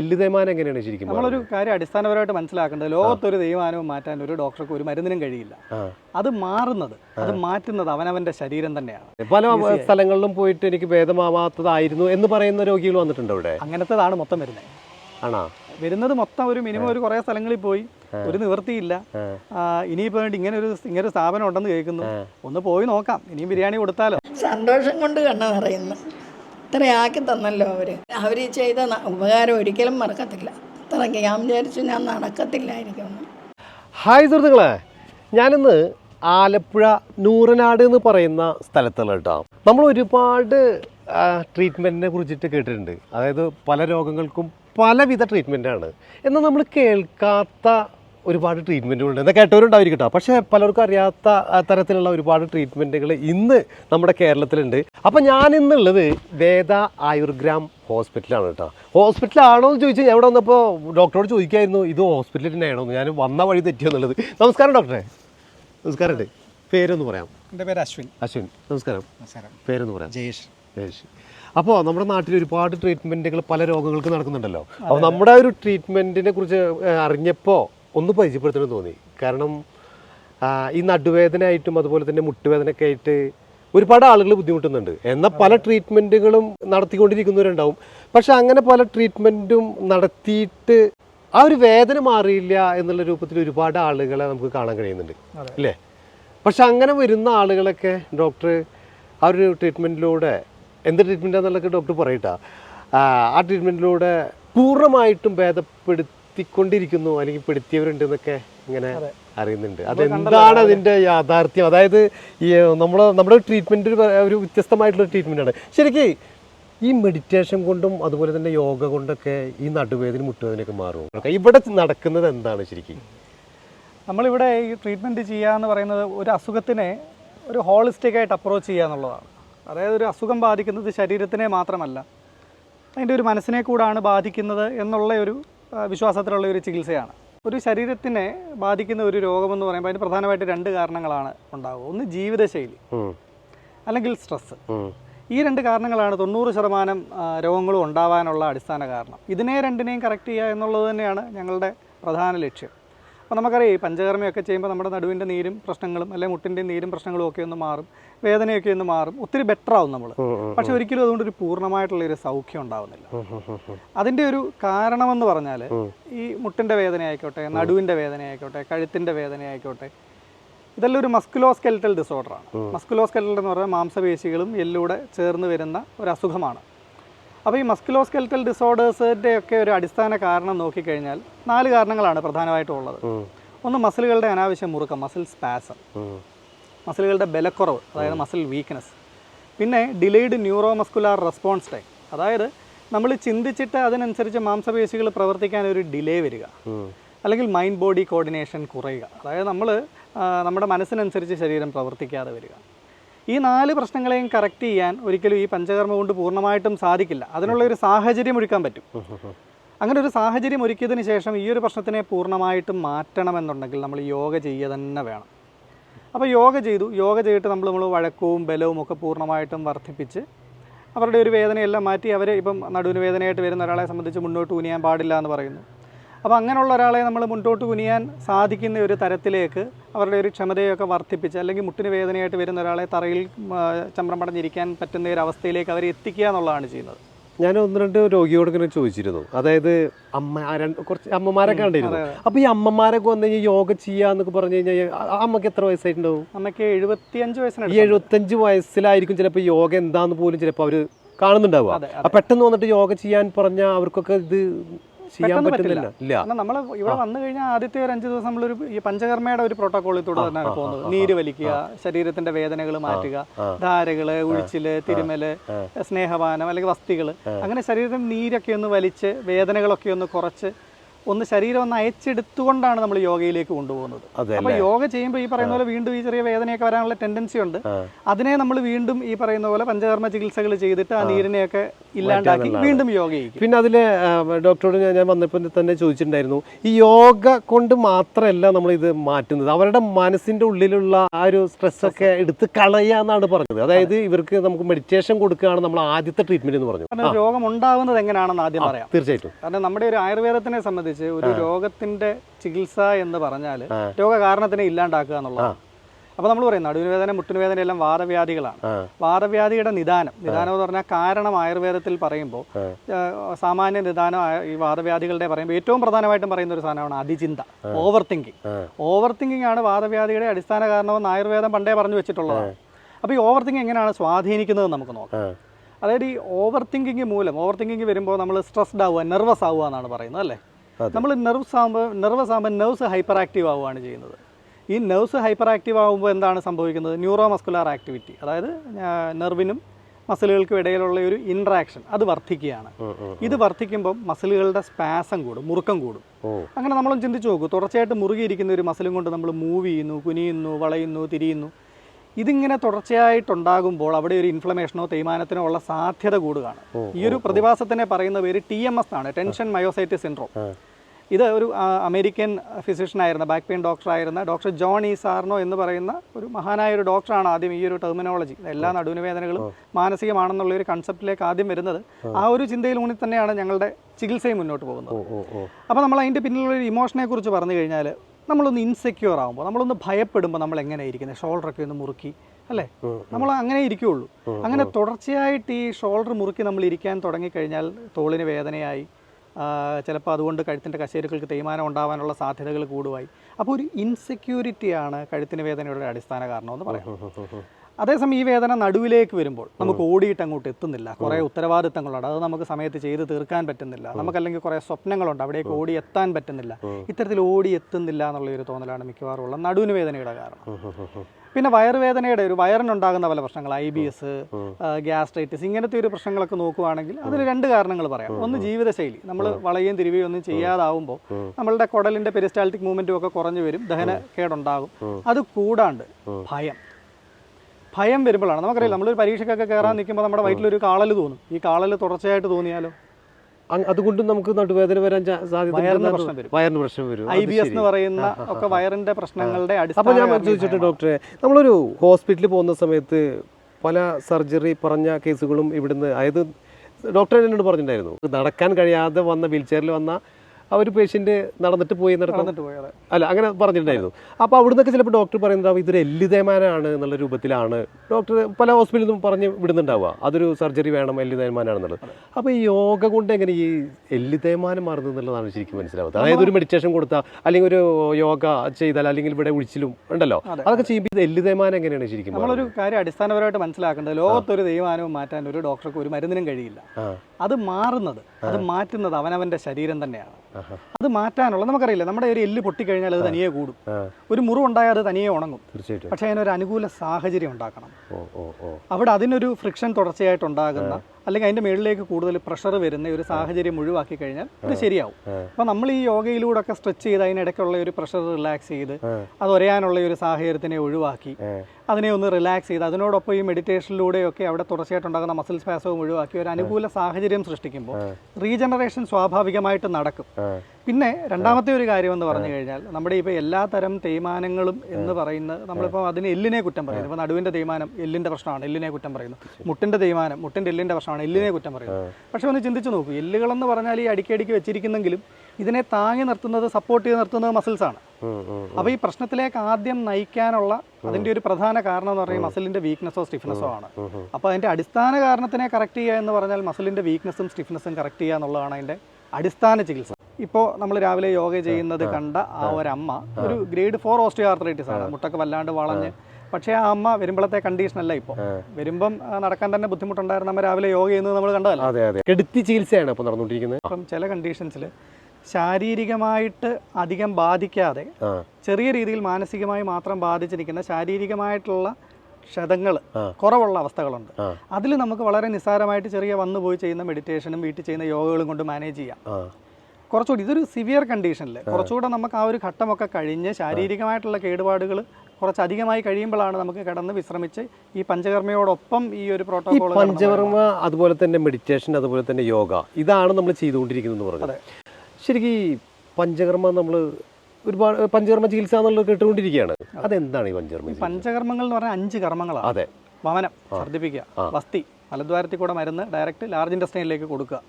എല്ല് തേയ്മാനം എങ്ങനെയാണ് ശരിക്കും നമ്മളൊരു കാര്യം അടിസ്ഥാനപരമായിട്ട് മനസ്സിലാക്കേണ്ടത് ലോകത്തൊരു ദൈവാനവും മാറ്റാൻ ഒരു ഡോക്ടർക്ക് ഒരു മരുന്നിനും കഴിയില്ല. അത് മാറുന്നത് അത് മാറ്റുന്നത് അവനവന്റെ ശരീരം തന്നെയാണ്. പല സ്ഥലങ്ങളിലും പോയിട്ട് എനിക്ക് ഭേദമാവാത്തതായിരുന്നു എന്ന് പറയുന്ന രോഗികൾ വന്നിട്ടുണ്ട് ഇവിടെ? അങ്ങനത്തേതാണ് മൊത്തം വരുന്നത് ആണോ? വരുന്നത് മൊത്തം ഒരു മിനിമം ഒരു കുറേ സ്ഥലങ്ങളിൽ പോയി ഒരു നിവൃത്തിയില്ല. ഇനിയിപ്പോ വേണ്ടി ഇങ്ങനെ ഒരു ഇങ്ങനെ ഒരു സ്ഥാപനം ഉണ്ടെന്ന് കേൾക്കുന്നു. ഒന്ന് പോയി നോക്കാം ഇനിയും ബിരിയാണി കൊടുത്താലോ? സന്തോഷം കൊണ്ട് കണ്ണു നിറയുന്നു. ഇത്രയാക്കി തന്നല്ലോ അവർ അവർ ചെയ്ത ഉപകാരം ഒരിക്കലും മറക്കത്തില്ല. ഇത്രയ്ക്ക് ഞാൻ വിചാരിച്ചു ഞാൻ നടക്കത്തില്ലായിരിക്കും. ഹായ് സുഹൃത്തുക്കളെ ഞാനിന്ന് ആലപ്പുഴ നൂറനാട് എന്ന് പറയുന്ന സ്ഥലത്തുള്ള കേട്ടോ. നമ്മൾ ഒരുപാട് ട്രീറ്റ്മെന്റിനെ കുറിച്ചിട്ട് കേട്ടിട്ടുണ്ട്. അതായത് പല രോഗങ്ങൾക്കും പലവിധ ട്രീറ്റ്മെന്റാണ് എന്നാൽ നമ്മൾ കേൾക്കാത്ത ഒരുപാട് ട്രീറ്റ്മെന്റുകളുണ്ട് എന്നാൽ കേട്ടവരുണ്ടായിരിക്കും കേട്ടോ പക്ഷേ പലർക്കും അറിയാത്ത തരത്തിലുള്ള ഒരുപാട് ട്രീറ്റ്മെന്റുകൾ ഇന്ന് നമ്മുടെ കേരളത്തിലുണ്ട്. അപ്പോൾ ഞാൻ ഇന്നുള്ളത് വേദ ആയുർഗ്രാം ഹോസ്പിറ്റലാണ് കേട്ടോ ഹോസ്പിറ്റലാണോ എന്ന് ചോദിച്ചാൽ ഞാൻ ഇവിടെ വന്നപ്പോൾ ഡോക്ടറോട് ചോദിക്കായിരുന്നു ഇത് ഹോസ്പിറ്റലിൽ തന്നെയാണോ എന്ന്. ഞാൻ വന്ന വഴി തെറ്റിയോ എന്നുള്ളത് നമസ്കാരം ഡോക്ടറെ. നമസ്കാരമുണ്ട്. പേരൊന്ന് പറയാം. എന്റെ പേര് അശ്വിൻ. അശ്വിൻ നമസ്കാരം. നമസ്കാരം. പേരൊന്ന് പറയാം. ജയേഷ്. ജയേഷ്. അപ്പോൾ നമ്മുടെ നാട്ടിൽ ഒരുപാട് ട്രീറ്റ്മെന്റുകൾ പല രോഗങ്ങൾക്ക് നടക്കുന്നുണ്ടല്ലോ. അപ്പോൾ നമ്മുടെ ഒരു ട്രീറ്റ്മെന്റിനെ കുറിച്ച് അറിഞ്ഞപ്പോൾ ഒന്ന് പരിചയപ്പെടുത്തണമെന്ന് തോന്നി. കാരണം ഈ നടുവേദനയായിട്ടും അതുപോലെ തന്നെ മുട്ടുവേദനയൊക്കെ ആയിട്ട് ഒരുപാട് ആളുകൾ ബുദ്ധിമുട്ടുന്നുണ്ട്. എന്നാൽ പല ട്രീറ്റ്മെന്റുകളും നടത്തിക്കൊണ്ടിരിക്കുന്നവരുണ്ടാവും. പക്ഷെ അങ്ങനെ പല ട്രീറ്റ്മെന്റും നടത്തിയിട്ട് ആ ഒരു വേദന മാറിയില്ല എന്നുള്ള രൂപത്തിൽ ഒരുപാട് ആളുകളെ നമുക്ക് കാണാൻ കഴിയുന്നുണ്ട്. അല്ലേ? പക്ഷെ അങ്ങനെ വരുന്ന ആളുകളൊക്കെ ഡോക്ടർ ആ ഒരു ട്രീറ്റ്മെന്റിലൂടെ എന്ത് ട്രീറ്റ്മെന്റാന്നുള്ളതൊക്കെ ഡോക്ടർ പറയട്ടാ. ആ ട്രീറ്റ്മെന്റിലൂടെ ട്രീറ്റ്മെന്റിലൂടെ പൂർണമായിട്ടും ഭേദപ്പെടുത്തിക്കൊണ്ടിരിക്കുന്നു അല്ലെങ്കിൽ പെടുത്തിയവരുണ്ട് എന്നൊക്കെ ഇങ്ങനെ അറിയുന്നുണ്ട്. അതെന്താണ് അതിന്റെ യാഥാർത്ഥ്യം? അതായത് ഈ നമ്മൾ നമ്മുടെ ട്രീറ്റ്മെന്റ് ഒരു വ്യത്യസ്തമായിട്ടുള്ള ട്രീറ്റ്മെന്റാണ് ശരിക്കും ഈ മെഡിറ്റേഷൻ കൊണ്ടും അതുപോലെ തന്നെ യോഗ കൊണ്ടൊക്കെ ഈ നടുവേദന മുട്ടുവേദനയൊക്കെ മാറും ഇവിടെ നടക്കുന്നത് എന്താണ് ശരിക്കും? നമ്മളിവിടെ ഈ ട്രീറ്റ്മെന്റ് ചെയ്യുക എന്ന് പറയുന്നത് ഒരു അസുഖത്തിനെ ഒരു ഹോളിസ്റ്റിക് ആയിട്ട് അപ്രോച്ച് ചെയ്യുക എന്നുള്ളതാണ്. അതായത് ഒരു അസുഖം ബാധിക്കുന്നത് ശരീരത്തിനെ മാത്രമല്ല അതിന്റെ ഒരു മനസ്സിനെ കൂടാണ് ബാധിക്കുന്നത് എന്നുള്ള ഒരു വിശ്വാസത്തിലുള്ള ഒരു ചികിത്സയാണ്. ഒരു ശരീരത്തിനെ ബാധിക്കുന്ന ഒരു രോഗമെന്ന് പറയുമ്പോൾ അതിന് പ്രധാനമായിട്ട് രണ്ട് കാരണങ്ങളാണ് ഉണ്ടാവുക. ഒന്ന് ജീവിതശൈലി അല്ലെങ്കിൽ സ്ട്രെസ് ഈ രണ്ട് കാരണങ്ങളാണ് തൊണ്ണൂറ് ശതമാനം രോഗങ്ങളും ഉണ്ടാവാനുള്ള അടിസ്ഥാന കാരണം. ഇതിനെ രണ്ടിനെയും കറക്റ്റ് ചെയ്യുക എന്നുള്ളത് തന്നെയാണ് ഞങ്ങളുടെ പ്രധാന ലക്ഷ്യം. അപ്പോൾ നമുക്കറിയാം ഈ പഞ്ചകർമ്മയൊക്കെ ചെയ്യുമ്പോൾ നമ്മുടെ നടുവിന്റെ നീരും പ്രശ്നങ്ങളും അല്ലെങ്കിൽ മുട്ടിന്റെ നീരും പ്രശ്നങ്ങളും ഒക്കെ ഒന്ന് മാറും വേദനയൊക്കെ ഒന്ന് മാറും ഒത്തിരി ബെറ്റർ ആവും നമ്മൾ പക്ഷെ ഒരിക്കലും അതുകൊണ്ട് ഒരു പൂർണമായിട്ടുള്ള ഒരു സൗഖ്യം ഉണ്ടാവുന്നില്ല. അതിന്റെ ഒരു കാരണമെന്ന് പറഞ്ഞാൽ ഈ മുട്ടിന്റെ വേദന ആയിക്കോട്ടെ നടുവിന്റെ വേദന ആയിക്കോട്ടെ കഴുത്തിന്റെ വേദന ആയിക്കോട്ടെ ഇതെല്ലാം ഒരു മസ്കുലോ സ്കെൽറ്റൽ ഡിസോർഡറാണ് മസ്കുലോ സ്കെൽറ്റൽ എന്ന് പറഞ്ഞാൽ മാംസപേശികളും എല്ലൂടെ ചേർന്ന് വരുന്ന ഒരു അസുഖമാണ്. അപ്പോൾ ഈ മസ്കുലോ സ്കെൽറ്റൽ ഡിസോർഡേഴ്സിന്റെ ഒക്കെ ഒരു അടിസ്ഥാന കാരണം നോക്കിക്കഴിഞ്ഞാൽ നാല് കാരണങ്ങളാണ് പ്രധാനമായിട്ടും ഉള്ളത് ഒന്ന് മസിലുകളുടെ അനാവശ്യ മുറുക്കം മസിൽ സ്പാസം. മസിലുകളുടെ ബലക്കുറവ് അതായത് മസിൽ വീക്ക്നെസ് പിന്നെ delayed neuromuscular response time അതായത് നമ്മൾ ചിന്തിച്ചിട്ട് അതിനനുസരിച്ച് മാംസപേശികൾ പ്രവർത്തിക്കാൻ ഒരു ഡിലേ വരിക. അല്ലെങ്കിൽ മൈൻഡ് ബോഡി കോർഡിനേഷൻ കുറയുക. അതായത് നമ്മൾ നമ്മുടെ മനസ്സിനനുസരിച്ച് ശരീരം പ്രവർത്തിക്കാതെ വരിക. ഈ നാല് പ്രശ്നങ്ങളെയും കറക്റ്റ് ചെയ്യാൻ ഒരിക്കലും ഈ പഞ്ചകർമ്മ കൊണ്ട് പൂർണമായിട്ടും സാധിക്കില്ല. അതിനുള്ള ഒരു സാഹചര്യം ഒരുക്കാൻ പറ്റും. അങ്ങനെ ഒരു സാഹചര്യം ഒരുക്കിയതിന് ശേഷം ഈ ഒരു പ്രശ്നത്തിനെ പൂർണമായിട്ടും മാറ്റണമെന്നുണ്ടെങ്കിൽ നമ്മൾ യോഗ ചെയ്യുക തന്നെ വേണം. അപ്പോൾ യോഗ ചെയ്തു. യോഗ ചെയ്തിട്ട് നമ്മൾ നമ്മൾ വഴക്കവും ബലവും ഒക്കെ പൂർണമായിട്ടും വർദ്ധിപ്പിച്ച് അവരുടെ ഒരു വേദനയെല്ലാം മാറ്റി അവർ ഇപ്പം നടുവിന് വേദനയായിട്ട് വരുന്ന ഒരാളെ സംബന്ധിച്ച് മുന്നോട്ട് ഊനിയാൻ പാടില്ല എന്ന് പറയുന്നു. അപ്പോൾ അങ്ങനെയുള്ള ഒരാളെ നമ്മൾ മുന്നോട്ട് കുനിയാൻ സാധിക്കുന്ന ഒരു തരത്തിലേക്ക് അവരുടെ ഒരു ക്ഷമതയൊക്കെ വർദ്ധിപ്പിച്ച് അല്ലെങ്കിൽ മുട്ടിന് വേദനയായിട്ട് വരുന്ന ഒരാളെ തറയിൽ ചമ്രം പടഞ്ഞിരിക്കാൻ പറ്റുന്ന ഒരു അവസ്ഥയിലേക്ക് അവരെ എത്തിക്കുക എന്നുള്ളതാണ് ചെയ്യുന്നത്. ഞാൻ ഒന്ന് രണ്ട് രോഗിയോട് ഇങ്ങനെ ചോദിച്ചിരുന്നു. അതായത് അമ്മ കുറച്ച് അമ്മമാരൊക്കെ കണ്ടിരുന്നു. അപ്പോൾ ഈ അമ്മമാരൊക്കെ വന്നു കഴിഞ്ഞാൽ യോഗ ചെയ്യുക എന്നൊക്കെ പറഞ്ഞു കഴിഞ്ഞാൽ ആ അമ്മയ്ക്ക് എത്ര വയസ്സായിട്ടുണ്ടാവും? അമ്മയ്ക്ക് എഴുപത്തിയഞ്ച് ഈ വയസ്സിനടുത്ത് എഴുപത്തഞ്ച് വയസ്സിലായിരിക്കും ചിലപ്പോൾ യോഗ എന്താന്ന് പോലും ചിലപ്പോൾ അവർ കാണുന്നുണ്ടാവുക. പെട്ടെന്ന് വന്നിട്ട് യോഗ ചെയ്യാൻ പറഞ്ഞാൽ അവർക്കൊക്കെ ഇത് ചെയ്യാൻ പറ്റുന്നില്ല. ഇല്ല. നമ്മൾ ഇവിടെ വന്നു കഴിഞ്ഞാൽ ആദ്യത്തെ ഒരു അഞ്ച് ദിവസം നമ്മളൊരു ഈ പഞ്ചകർമ്മയുടെ ഒരു പ്രോട്ടോകോളിലൂടെ തന്നെയാണ് പോകുന്നത്. നീര് വലിക്കുക ശരീരത്തിന്റെ വേദനകൾ മാറ്റുക ധാരകൾ ഉഴിച്ചിൽ തിരുമൽ സ്നേഹപാനം അല്ലെങ്കിൽ വസ്തികൾ. അങ്ങനെ ശരീരത്തിന് നീരൊക്കെ ഒന്ന് വലിച്ച് വേദനകളൊക്കെ ഒന്ന് കുറച്ച് ഒന്ന് ശരീരം ഒന്ന് അയച്ചെടുത്തുകൊണ്ടാണ് നമ്മൾ യോഗയിലേക്ക് കൊണ്ടുപോകുന്നത്. അപ്പൊ യോഗ ചെയ്യുമ്പോൾ ഈ പറയുന്ന പോലെ വീണ്ടും ഈ ചെറിയ വേദനയൊക്കെ വരാനുള്ള ടെൻഡൻസി ഉണ്ട്. അതിനെ നമ്മൾ വീണ്ടും ഈ പറയുന്ന പോലെ പഞ്ചകർമ്മ ചികിത്സകൾ ചെയ്തിട്ട് ആ. നീരിനെയൊക്കെ ഇല്ലാണ്ടാക്കി വീണ്ടും യോഗ പിന്നെ അതിൽ ഡോക്ടറോട് ഞാൻ വന്നപ്പോൾ തന്നെ ചോദിച്ചിട്ടുണ്ടായിരുന്നു ഈ യോഗ കൊണ്ട് മാത്രമല്ല നമ്മൾ ഇത് മാറ്റുന്നത് അവരുടെ മനസ്സിന്റെ ഉള്ളിലുള്ള ആ ഒരു സ്ട്രെസ് ഒക്കെ എടുത്ത് കളയാന്നാണ് പറഞ്ഞത്. അതായത് ഇവർക്ക് നമുക്ക് മെഡിറ്റേഷൻ കൊടുക്കുകയാണ് നമ്മൾ ആദ്യത്തെ ട്രീറ്റ്മെന്റ് എന്ന് പറഞ്ഞു. രോഗം ഉണ്ടാവുന്നത് എങ്ങനെയാണെന്ന് ആദ്യം പറയാം. തീർച്ചയായിട്ടും. കാരണം നമ്മുടെ ഒരു ആയുർവേദത്തിനെ സംബന്ധിച്ച് ഒരു രോഗത്തിന്റെ ചികിത്സ എന്ന് പറഞ്ഞാൽ രോഗ രോഗകാരണത്തിനെ ഇല്ലാണ്ടാക്കുക എന്നുള്ളതാണ്. അപ്പോൾ നമ്മൾ പറയും നടുവിനുവേദന മുട്ടിനുവേദന എല്ലാം വാദവ്യാധികളാണ്. വാദവ്യാധിയുടെ നിദാനം. നിദാനം എന്ന് പറഞ്ഞാൽ കാരണം ആയുർവേദത്തിൽ പറയുമ്പോൾ സാമാന്യ നിദാനം ഈ വാദവ്യാധികളുടെ പറയുമ്പോൾ ഏറ്റവും പ്രധാനമായിട്ടും പറയുന്ന ഒരു സാധനമാണ് അതിചിന്ത. ഓവർ തിങ്കിങ് ഓവർ തിങ്കിങ് ആണ് വാദവ്യാധിയുടെ അടിസ്ഥാന കാരണമെന്ന് ആയുർവേദം പണ്ടേ പറഞ്ഞു വെച്ചിട്ടുള്ളതാണ്. അപ്പോൾ ഈ ഓവർ തിങ്കിങ് എങ്ങനെയാണ് സ്വാധീനിക്കുന്നത് നമുക്ക് നോക്കാം. അതായത് ഈ ഓവർ തിങ്കിങ് മൂലം ഓവർ തിങ്കിങ് വരുമ്പോൾ നമ്മൾ സ്ട്രെസ്ഡ് ആവുക നെർവസ് ആവുക എന്നാണ് പറയുന്നത് അല്ലേ? നമ്മൾ നെർവസ് ആകുമ്പോൾ നെർവസ് ആകുമ്പോൾ നെർവ്സ് ഹൈപ്പർ ആക്റ്റീവ് ആവുകയാണ് ചെയ്യുന്നത്. ഈ നെർവ്സ് ഹൈപ്പർ ആക്റ്റീവ് ആകുമ്പോൾ എന്താണ് സംഭവിക്കുന്നത്? ന്യൂറോ മസ്കുലാർ ആക്ടിവിറ്റി അതായത് നെർവിനും മസിലുകൾക്കും ഇടയിലുള്ള ഒരു ഇൻട്രാക്ഷൻ അത് വർദ്ധിക്കുകയാണ്. ഇത് വർദ്ധിക്കുമ്പോൾ മസിലുകളുടെ സ്പാസം കൂടും മുറുക്കം കൂടും. അങ്ങനെ നമ്മളൊന്ന് ചിന്തിച്ച് നോക്കൂ. തുടർച്ചയായിട്ട് മുറുകിയിരിക്കുന്ന ഒരു മസിലും കൊണ്ട് നമ്മൾ മൂവ് ചെയ്യുന്നു കുനിയുന്നു വളയുന്നു തിരിയുന്നു. ഇതിങ്ങനെ തുടർച്ചയായിട്ടുണ്ടാകുമ്പോൾ അവിടെ ഒരു ഇൻഫ്ലമേഷനോ തേയ്മാനത്തിനോ ഉള്ള സാധ്യത കൂടുകയാണ്. ഈ ഒരു പ്രതിഭാസത്തിനെ പറയുന്ന പേര് ടി എം എസ് ആണ് ടെൻഷൻ മയോസൈറ്റിസ് സിൻഡ്രോം ഇത് ഒരു അമേരിക്കൻ ഫിസിഷ്യനായിരുന്ന ബാക്ക് പെയിൻ ഡോക്ടറായിരുന്ന ഡോക്ടർ ജോൺ ഇ സാർണോ എന്ന് പറയുന്ന ഒരു മഹാനായ ഒരു ഡോക്ടറാണ് ആദ്യം ഈ ഒരു ടെർമിനോളജി. എല്ലാ നടുവിന് വേദനകളും മാനസികമാണെന്നുള്ള ഒരു കൺസെപ്റ്റിലേക്ക് ആദ്യം വരുന്നത്. ആ ഒരു ചിന്തയിൽ ഊന്നി തന്നെയാണ് ഞങ്ങളുടെ ചികിത്സയും മുന്നോട്ട് പോകുന്നത്. അപ്പോൾ നമ്മൾ അതിന്റെ പിന്നിലുള്ള ഒരു ഇമോഷനെ കുറിച്ച് പറഞ്ഞു കഴിഞ്ഞാൽ നമ്മളൊന്ന് ഇൻസെക്യൂർ ആകുമ്പോൾ നമ്മളൊന്ന് ഭയപ്പെടുമ്പോൾ നമ്മൾ എങ്ങനെ ഇരിക്കുന്നത് ഷോൾഡറൊക്കെ ഒന്ന് മുറുക്കി അല്ലേ? നമ്മൾ അങ്ങനെ ഇരിക്കുകയുള്ളൂ അങ്ങനെ തുടർച്ചയായിട്ട് ഈ ഷോൾഡർ മുറുക്കി നമ്മൾ ഇരിക്കാൻ തുടങ്ങിക്കഴിഞ്ഞാൽ തോളിന് വേദനയായി ചിലപ്പോൾ അതുകൊണ്ട് കഴുത്തിന്റെ കശേരുക്കൾക്ക് തേയ്മാനം ഉണ്ടാവാനുള്ള സാധ്യതകൾ കൂടുവായി. അപ്പോൾ ഒരു ഇൻസെക്യൂരിറ്റിയാണ് കഴുത്തിന് വേദനയുടെ അടിസ്ഥാന കാരണമെന്ന് പറയാം. ഉം, ഉം, ഉം. അതേസമയം ഈ വേദന നടുവിലേക്ക് വരുമ്പോൾ നമുക്ക് ഓടിയിട്ട് അങ്ങോട്ട് എത്തുന്നില്ല. കുറേ ഉത്തരവാദിത്തങ്ങളുണ്ട്. അത് നമുക്ക് സമയത്ത് ചെയ്ത് തീർക്കാൻ പറ്റുന്നില്ല. നമുക്കല്ലെങ്കിൽ കുറേ സ്വപ്നങ്ങളുണ്ട്. അവിടേക്ക് ഓടി എത്താൻ പറ്റുന്നില്ല. ഇത്തരത്തിൽ ഓടി എത്തുന്നില്ല എന്നുള്ള ഒരു തോന്നലാണ് മിക്കവാറും ഉള്ള നടുവിന് വേദനയുടെ കാരണം. പിന്നെ വയറുവേദനയുടെ ഒരു വയറിനുണ്ടാകുന്ന പല പ്രശ്നങ്ങൾ ഐ ബി എസ് ഗ്യാസ്ട്രൈറ്റിസ് ഇങ്ങനത്തെ ഒരു പ്രശ്നങ്ങളൊക്കെ നോക്കുവാണെങ്കിൽ അതിൽ രണ്ട് കാരണങ്ങൾ പറയാം. ഒന്ന് ജീവിതശൈലി. നമ്മൾ വളയും തിരിവുകയും ഒന്നും ചെയ്യാതാവുമ്പോൾ നമ്മളുടെ കുടലിന്റെ പെരിസ്റ്റാൾട്ടിക് മൂവ്മെന്റും ഒക്കെ കുറഞ്ഞു വരും ദഹന കേടുണ്ടാകും. അത് കൂടാണ്ട് ഭയം. ഭയം വരുമ്പോഴാണ്. നമുക്കറിയാം നമ്മളൊരു പരീക്ഷയ്ക്കൊക്കെ കയറാൻ നിൽക്കുമ്പോൾ നമ്മുടെ വയറ്റിലൊരു കാളൽ തോന്നും. ഈ കാളൽ തുടർച്ചയായിട്ട് തോന്നിയാലോ? അതുകൊണ്ടും നമുക്ക് നടുവേദന വരാൻ സാധ്യത വയറിന് പ്രശ്നം വരും. ഐ ബി എസ് എന്ന് പറയുന്ന ഒക്കെ വയറിന്റെ പ്രശ്നങ്ങളുടെ അപ്പോൾ ഞാൻ ചോദിച്ചിട്ട്. ഡോക്ടറെ നമ്മളൊരു ഹോസ്പിറ്റലിൽ പോകുന്ന സമയത്ത് പല സർജറി പറഞ്ഞ കേസുകളും ഇവിടുന്ന് അതായത് ഡോക്ടർ എന്നോട് പറഞ്ഞിട്ടുണ്ടായിരുന്നു നടക്കാൻ കഴിയാതെ വന്ന വീൽ ചെയറിൽ വന്ന ആ ഒരു പേഷ്യന്റ് നടന്നിട്ട് പോയി നടന്നിട്ട് പോയത് അല്ല അങ്ങനെ പറഞ്ഞിട്ടുണ്ടായിരുന്നു. അപ്പോൾ അവിടുന്നൊക്കെ ചിലപ്പോൾ ഡോക്ടർ പറയുന്നുണ്ടാവും ഇതൊരു എല്ലുതേമാനാണ് എന്നുള്ള രൂപത്തിലാണ്. ഡോക്ടർ പല ഹോസ്പിറ്റലിൽ നിന്നും പറഞ്ഞ് വിടുന്നുണ്ടാവുക. അതൊരു സർജറി വേണം എല്ലുതേമാനാണെന്നുള്ളത് അപ്പോൾ ഈ യോഗ കൊണ്ട് എങ്ങനെ ഈ എല്ലുതേമാനം മാറുന്നത് എന്നുള്ളതാണ് ശരിക്കും മനസ്സിലാവുന്നത് അതായത് ഒരു മെഡിറ്റേഷൻ കൊടുത്താൽ അല്ലെങ്കിൽ ഒരു യോഗ ചെയ്താൽ അല്ലെങ്കിൽ ഇവിടെ ഉഴിച്ചിലും ഉണ്ടല്ലോ. അതൊക്കെ ചെയ്യുമ്പോൾ ഇത് എല്ലുതേമാനം എങ്ങനെയാണ് ശരിക്കും നമ്മളൊരു കാര്യം അടിസ്ഥാനപരമായിട്ട് മനസ്സിലാക്കേണ്ടത് ലോകത്തൊരു തേയ്മാനവും മാറ്റാൻ ഒരു ഡോക്ടർക്ക് ഒരു മരുന്നിനും കഴിയില്ല. അത് മാറുന്നത് അത് മാറ്റുന്നത് അവനവന്റെ ശരീരം തന്നെയാണ്. അത് മാറ്റാനുള്ള നമുക്കറിയില്ല നമ്മുടെ ഒരു എല്ല് പൊട്ടിക്കഴിഞ്ഞാൽ അത് തനിയെ കൂടും. ഒരു മുറിവുണ്ടായാൽ അത് തനിയെ ഉണങ്ങും. തീർച്ചയായിട്ടും. പക്ഷേ അതിനൊരു അനുകൂല സാഹചര്യം ഉണ്ടാക്കണം. അവിടെ അതിനൊരു ഫ്രിക്ഷൻ തുടർച്ചയായിട്ട് ഉണ്ടാകുന്ന അല്ലെങ്കിൽ അതിന്റെ മുകളിലേക്ക് കൂടുതൽ പ്രഷർ വരുന്ന ഒരു സാഹചര്യം ഒഴിവാക്കി കഴിഞ്ഞാൽ ഇത് ശരിയാവും. അപ്പോൾ നമ്മൾ ഈ യോഗയിലൂടെ ഒക്കെ സ്ട്രെച്ച് ചെയ്ത് അതിനിടയ്ക്കുള്ള ഒരു പ്രഷർ റിലാക്സ് ചെയ്ത് അത് ഒരയാനുള്ള ഒരു സാഹചര്യത്തിനെ ഒഴിവാക്കി അതിനെ ഒന്ന് റിലാക്സ് ചെയ്ത് അതിനോടൊപ്പം ഈ മെഡിറ്റേഷനിലൂടെയൊക്കെ അവിടെ തുടർച്ചയായിട്ടുണ്ടാകുന്ന മസിൽ സ്പാസവും ഒഴിവാക്കി ഒരു അനുകൂല സാഹചര്യം സൃഷ്ടിക്കുമ്പോൾ റീജനറേഷൻ സ്വാഭാവികമായിട്ട് നടക്കും. പിന്നെ രണ്ടാമത്തെ ഒരു കാര്യം എന്ന് പറഞ്ഞു കഴിഞ്ഞാൽ നമ്മുടെ ഇപ്പോൾ എല്ലാ തരം തേയ്മാനങ്ങളും എന്ന് പറയുന്നത് നമ്മളിപ്പോൾ അതിന് എല്ലിനെ കുറ്റം പറയുന്നു. ഇപ്പോൾ നടുവിന്റെ തേയ്മാനം എല്ലിന്റെ പ്രശ്നമാണ് എല്ലിനെ കുറ്റം പറയുന്നു. മുട്ടിന്റെ തേയ്മാനം മുട്ടിന്റെ എല്ലിന്റെ പ്രശ്നമാണ് എല്ലിനെ കുറ്റം പറയുന്നു. പക്ഷെ ഒന്ന് ചിന്തിച്ചു നോക്കൂ എല്ലുകൾ എന്ന് പറഞ്ഞാൽ ഈ അടിക്കടിക്ക് വെച്ചിരിക്കുന്നെങ്കിലും ഇതിനെ താങ്ങി നിർത്തുന്നത് സപ്പോർട്ട് ചെയ്ത് നിർത്തുന്നത് മസിൽസ് ആണ്. അപ്പോൾ ഈ പ്രശ്നത്തിലേക്ക് ആദ്യം നയിക്കാനുള്ള അതിന്റെ ഒരു പ്രധാന കാരണം എന്ന് പറയുന്നത് മസിലിന്റെ വീക്ക്നെസ്സോ സ്റ്റിഫ്നെസ്സോ ആണ്. അപ്പോൾ അതിന്റെ അടിസ്ഥാന കാരണത്തിനെ കറക്റ്റ് ചെയ്യുക എന്ന് പറഞ്ഞാൽ മസിലിന്റെ വീക്ക്നെസ്സും സ്റ്റിഫ്നെസ്സും കറക്റ്റ് ചെയ്യുക എന്നുള്ളതാണ് അതിന്റെ അടിസ്ഥാന ചികിത്സ. ഇപ്പോൾ നമ്മൾ രാവിലെ യോഗ ചെയ്യുന്നത് കണ്ട ആ ഒരമ്മ ഒരു ഗ്രേഡ് ഫോർ ഓസ്റ്റിയോ ആർത്രൈറ്റിസ് ആണ് മുട്ടൊക്കെ വല്ലാണ്ട് വളഞ്ഞ്. പക്ഷേ ആ അമ്മ വരുമ്പോഴത്തെ കണ്ടീഷനല്ല ഇപ്പോൾ വരുമ്പം നടക്കാൻ തന്നെ ബുദ്ധിമുട്ടുണ്ടായിരുന്ന അമ്മ രാവിലെ യോഗ ചെയ്യുന്നത് നമ്മൾ കണ്ടതല്ല? അതെ അതെ. കെടുത്തി ചികിത്സയാണ് ഇപ്പോൾ നടന്നുകൊണ്ടിരിക്കുന്നത്. അപ്പം ചില കണ്ടീഷൻസിൽ ശാരീരികമായിട്ട് അധികം ബാധിക്കാതെ ചെറിയ രീതിയിൽ മാനസികമായി മാത്രം ബാധിച്ചിരിക്കുന്ന ശാരീരികമായിട്ടുള്ള ക്ഷതങ്ങൾ കുറവുള്ള അവസ്ഥകളുണ്ട്. അതിൽ നമുക്ക് വളരെ നിസ്സാരമായിട്ട് ചെറിയ വന്നു പോയി ചെയ്യുന്ന മെഡിറ്റേഷനും വീട്ടിൽ ചെയ്യുന്ന യോഗകളും കൊണ്ട് മാനേജ് ചെയ്യാം. കുറച്ചുകൂടി ഇതൊരു സിവിയർ കണ്ടീഷനിൽ കുറച്ചുകൂടെ നമുക്ക് ആ ഒരു ഘട്ടമൊക്കെ കഴിഞ്ഞ് ശാരീരികമായിട്ടുള്ള കേടുപാടുകൾ കുറച്ച് അധികമായി കഴിയുമ്പോഴാണ് നമുക്ക് കിടന്ന് വിശ്രമിച്ച് ഈ പഞ്ചകർമ്മയോടൊപ്പം ഈ ഒരു പ്രോട്ടോകോൾ പഞ്ചകർമ്മ അതുപോലെ തന്നെ മെഡിറ്റേഷൻ അതുപോലെ തന്നെ യോഗ ഇതാണ് നമ്മൾ ചെയ്തുകൊണ്ടിരിക്കുന്നത് പറഞ്ഞത്. ശരിക്കും ഈ പഞ്ചകർമ്മ നമ്മൾ ഒരുപാട് പഞ്ചകർമ്മ ചികിത്സ എന്നുള്ളത് കേട്ടുകൊണ്ടിരിക്കുകയാണ്. അതെന്താണ് ഈ പഞ്ചകർമ്മ പഞ്ചകർമ്മങ്ങൾ എന്ന് പറഞ്ഞാൽ അഞ്ച് കർമ്മങ്ങളാണ് അതെ. വമനം ഛർദ്ദിപ്പിക്കുക വസ്തി മലദ്വാരത്തിൽ കൂടെ മരുന്ന് ഡയറക്റ്റ് ലാർജ് ഇൻഡസ്ട്രിയിലേക്ക് കൊടുക്കുക.